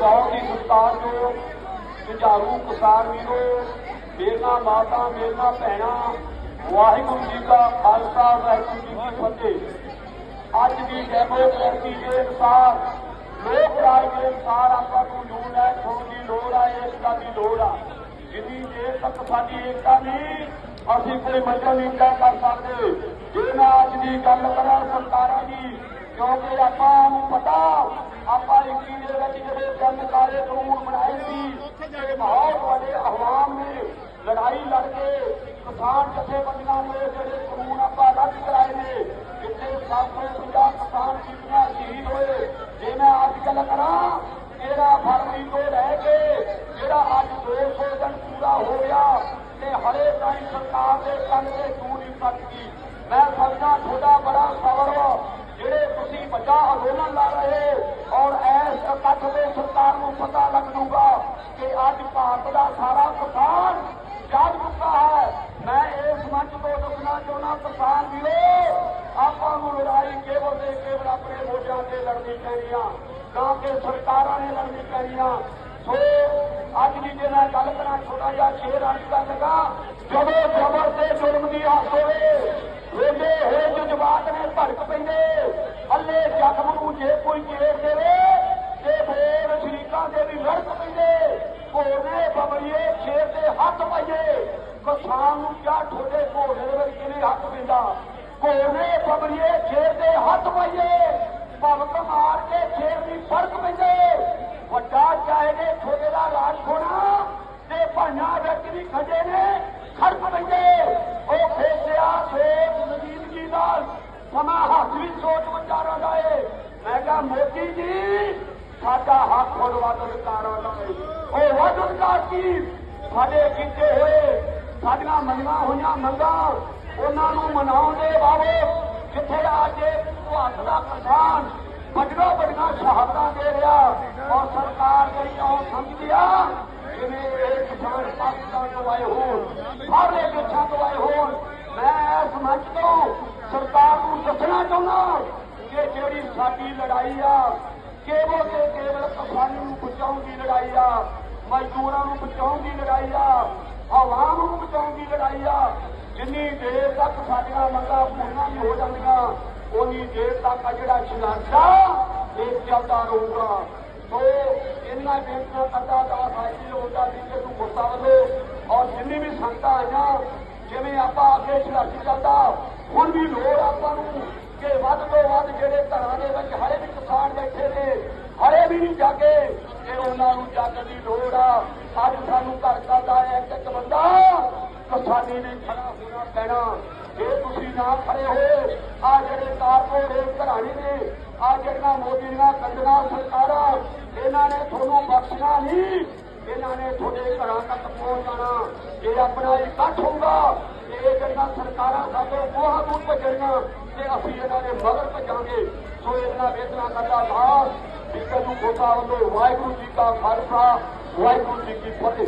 ਬਹੁਤ ਹੀ ਸਤਿਕਾਰਯੋਗ ਜੁਝਾਰੂ ਕਿਸਾਨ ਵੀਰੋ, ਮੇਰੀਆਂ ਮਾਤਾ, ਮੇਰੀਆਂ ਭੈਣਾਂ, ਵਾਹਿਗੁਰੂ ਜੀ ਕਾ ਖਾਲਸਾ, ਵਾਹਿਗੁਰੂ ਜੀ ਕੀ ਫਤਿਹ। ਅੱਜ ਦੀ ਡੈਮੋਕ੍ਰੇਸੀ ਦੇ ਅਨੁਸਾਰ, ਲੋਕ ਰਾਜ ਦੇ ਅਨੁਸਾਰ ਆਪਾਂ ਨੂੰ ਯੂਨਾਈਟ ਹੋਣ ਦੀ ਲੋੜ ਆ ਏਕਤਾ ਦੀ ਲੋੜ ਆ। ਜਿੰਨੀ ਦੇਰ ਤੱਕ ਸਾਡੀ ਏਕਤਾ ਨਹੀਂ, ਅਸੀਂ ਕੋਈ ਮੰਜ਼ਲ ਨਹੀਂ ਤੈਅ ਕਰ ਸਕਦੇ। ਜੇ ਮੈਂ ਅੱਜ ਦੀ ਗੱਲ ਕਰਾਂ ਸਰਕਾਰਾਂ ਦੀ, ਕਿਉਂਕਿ ਆਪਾਂ ਨੂੰ ਪਤਾ ਆਪਾਂ 21 ਦੇ ਵਿੱਚ ਜਿਹੜੇ ਜਨ ਕਾਲੇ ਕਾਨੂੰਨ ਬਣਾਏ ਸੀ ਤੇ ਬਹੁਤ ਵੱਡੇ ਆਵਾਮ ਨੇ, ਲੜਾਈ ਲੜ ਕੇ ਕਿਸਾਨ ਜਥੇਬੰਦੀਆਂ ਨੇ ਜਿਹੜੇ ਕਾਨੂੰਨ ਆਪਾਂ ਰੱਦ ਕਰਾਏ ਨੇ, ਜਿੱਥੇ 750 ਕਿਸਾਨ ਕੀਤੀਆਂ ਸ਼ਹੀਦ ਹੋਏ ਜੇ ਮੈਂ ਅੱਜ ਗੱਲ ਕਰਾਂ 13 ਫਰਵਰੀ ਤੋਂ ਰਹਿ ਕੇ ਜਿਹੜਾ ਅੱਜ 200 ਦਿਨ ਪੂਰਾ ਹੋ ਗਿਆ, ਤੇ ਹਰੇ ਤਾਈ ਸਰਕਾਰ ਦੇ ਕੰਨ ਤੇ ਜੂ ਨਹੀਂ ਸਕਦੀ ਮੈਂ ਸਮਝਦਾ ਤੁਹਾਡਾ ਬੜਾ ਸਬਰ ਜਿਹੜੇ ਤੁਸੀਂ ਵੱਡਾ ਅੰਦੋਲਨ ਲਾ ਰਹੇ ਕਿ ਅੱਜ ਭਾਰਤ ਦਾ ਸਾਰਾ ਕਿਸਾਨ ਜਾਗ ਚੁੱਕਾ ਹੈ। ਮੈਂ ਇਸ ਮੰਚ ਤੋਂ ਦੱਸਣਾ ਚਾਹੁੰਦਾ, ਕਿਸਾਨ ਵੀਰੋ, ਆਪਾਂ ਨੂੰ ਲੜਾਈ ਕੇਵਲ ਤੇ ਕੇਵਲ ਆਪਣੇ ਮੋਢਿਆਂ ਤੇ ਲੜਨੀ ਪੈਣੀ ਆ, ਨਾ ਕਿ ਸਰਕਾਰਾਂ ਨੇ ਲੜਨੀ ਪੈਣੀ ਆ। ਸੋ, ਅੱਜ ਦੀ ਜੇ ਮੈਂ ਗੱਲ ਕਰਾਂ, ਛੋਟਾ ਜਿਹਾ ਸ਼ੇਰ ਅੱਜ ਦਾ ਲਗਾ, ਜਦੋਂ ਜ਼ਬਰ ਤੇ ਜ਼ੁਲਮ ਦੀ ਹੱਥ ਹੋਵੇ ਰੋਡੇ ਹੋਏ ਜਜ਼ਬਾਤ ਨੇ ਭੜਕ ਪੈਂਦੇ, ਅੱਲੇ ਜ਼ਖਮ ਨੂੰ ਜੇ ਕੋਈ ਚੇੜ ਦੇਵੇ ਤੇ ਫੇਰ ਸ਼ਰੀਕਾਂ ਦੇ ਵੀ ਲੜਕ ਪੈਂਦੇ ਘੋੜੇ ਬਬਰੀਏ ਸ਼ੇਰ ਦੇ ਹੱਥ ਪਾਈਏ। ਕਿਸਾਨ ਨੂੰ ਕਿਆ ਠੋਡੇ ਘੋੜੇ ਦੇ ਵਿੱਚ ਕਿਵੇਂ ਹੱਥ ਪੈਂਦਾ ਘੋੜੇ ਬਬਰੀਏ ਸ਼ੇਰ ਦੇ ਹੱਥ ਪਾਈਏ। ਭਵਕ ਮਾਰ ਕੇ ਸ਼ੇਰ ਦੀ ਫ਼ਰਕ ਪੈਂਦੇ। ਵੱਡਾ ਚਾਹੇਗੇ ਛੋਟੇ ਦਾ ਰਾਜ ਖੋਣਾ ਤੇ ਭਾਈਆਂ ਵਿੱਚ ਵੀ ਖੜੇ ਨੇ ਖੜਕ ਪੈਂਦੇ। ਉਹ ਫੇਸਿਆ ਸੋਚ ਨਜ਼ੀਦਗੀ ਦਾ ਸਮਾਂ ਹੱਥ ਵੀ ਸੋਚ ਵਿਚਾਰਾਂ ਦਾ ਏ। ਮੈਂ ਕਿਹਾ, ਮੋਦੀ ਜੀ, ਸਾਡਾ ਹੱਥ ਹੁਣ ਵੱਧ ਅਧਿਕਾਰਾਂ ਦਾ ਏ ਉਹ ਵੱਧ ਅਧਿਕਾਰ ਕੀ? ਸਾਡੇ ਕੀਤੇ ਹੋਏ, ਸਾਡੀਆਂ ਮੰਗਾਂ ਹੋਈਆਂ ਮੰਗਾਂ ਉਹਨਾਂ ਨੂੰ ਮਨਾਉਣ ਦੇ ਬਾਵਜੂਦ ਜਿੱਥੇ ਅੱਜ ਭਾਰਤ ਦਾ ਕਿਸਾਨ ਵੱਡੀਆਂ ਵੱਡੀਆਂ ਸ਼ਹਾਦਤਾਂ ਦੇ ਰਿਹਾ ਔਰ ਸਰਕਾਰ ਜਿਹੜੀ ਉਹ ਸਮਝਦੀ ਆ, ਜਿਵੇਂ ਇਹ ਕਿਸਾਨ ਪਾਕਿਸਤਾਨ ਤੋਂ ਆਏ ਹੋਣ ਸਾਰੇ ਦੇਸ਼ਾਂ ਤੋਂ ਆਏ ਹੋਣ, ਮੈਂ ਇਸ ਮੰਚ ਤੋਂ ਸਰਕਾਰ ਨੂੰ ਦੱਸਣਾ ਚਾਹੁੰਦਾ ਕਿ ਜਿਹੜੀ ਸਾਡੀ ਲੜਾਈ ਆ, ਕੇਵਲ ਤੇ ਕੇਵਲ ਕਿਸਾਨੀ ਨੂੰ ਬਚਾਉਣ ਦੀ ਲੜਾਈ ਆ, ਮਜ਼ਦੂਰਾਂ ਨੂੰ ਬਚਾਉਣ ਦੀ ਲੜਾਈ ਨੂੰ ਆ। ਜਿੰਨੀ ਦੇਰ ਤੱਕ ਸਾਡੀਆਂ ਮੰਗਾਂ ਪੂਰੀਆਂ ਨਹੀਂ ਹੋ ਜਾਂਦੀਆਂ ਉਨੀ ਦੇਰ ਤੱਕ ਆ ਜਿਹੜਾ ਸੰਘਰਸ਼ਾ ਇਹ ਚੱਲਦਾ ਰਹੂਗਾ। ਸੋ ਇਹਨਾਂ ਬੇਨਤੀਆਂ ਕਰਦਾ ਦਾ ਸਾਡੀ ਲੋਕਾਂ ਦੀ ਕਿ ਤੂੰ ਗੁੱਸਾ ਵੱਲੋਂ ਔਰ ਜਿੰਨੀ ਵੀ ਸੰਗਤਾਂ ਆਈਆਂ, ਜਿਵੇਂ ਆਪਾਂ ਅੱਗੇ ਸੰਘਰਸ਼ ਚੱਲਦਾ ਹੁਣ ਵੀ ਲੋੜ ਆਪਾਂ ਨੂੰ ਕਿ ਵੱਧ ਤੋਂ ਵੱਧ ਜਿਹੜੇ ਘਰਾਂ ਦੇ ਵਿੱਚ ਹਰੇ ਵੀ ਕਿਸਾਨ ਬੈਠੇ ਨੇ ਹਰੇ ਵੀ ਨਹੀਂ ਜਾਗੇ ਤੇ ਉਹਨਾਂ ਨੂੰ ਜਾਗਣ ਦੀ ਲੋੜ ਆ, ਅੱਜ ਸਾਨੂੰ ਘਰ ਘਰ ਦਾ ਇੱਕ ਇੱਕ ਬੰਦਾ ਕਿਸਾਨੀ ਨੇ ਖੜਾ ਹੋਣਾ ਪੈਣਾ। ਜੇ ਤੁਸੀਂ ਨਾ ਖੜੇ ਹੋਏ ਆ ਜਿਹੜੇ ਕਾਰਪੋਰੇਟ ਘਰਾਣੇ ਨੇ, ਆ ਜਿਹੜੀਆਂ ਮੋਦੀ ਦੀਆਂ ਕੰਜਰਾਂ ਸਰਕਾਰਾਂ, ਇਹਨਾਂ ਨੇ ਤੁਹਾਨੂੰ ਬਖਸ਼ਣਾ ਨਹੀਂ, ਇਹਨਾਂ ਨੇ ਤੁਹਾਡੇ ਘਰਾਂ ਤੱਕ ਪਹੁੰਚ ਜਾਣਾ। ਜੇ ਆਪਣਾ ਇਕੱਠ ਹੋਊਗਾ ਇਹ ਜਿਹੜੀਆਂ ਸਰਕਾਰਾਂ ਸਾਡੇ ਮੋਹਾਂ ਨੂੰ ਭੱਜਣੀਆਂ ਤੇ ਅਸੀਂ ਇਹਨਾਂ ਦੇ ਮਗਰ ਭੱਜਾਂਗੇ। ਸੋ ਇਹਨਾਂ ਵੇਦਨਾ ਕਰਦਾ ਦਾਸ ਵਿਕਰ ਨੂੰ ਖੋਤਾ ਵੱਲੋਂ ਵਾਹਿਗੁਰੂ ਜੀ ਕਾ ਖਾਲਸਾ, ਵਾਹਿਗੁਰੂ ਜੀ ਕੀ ਫਤਿਹ।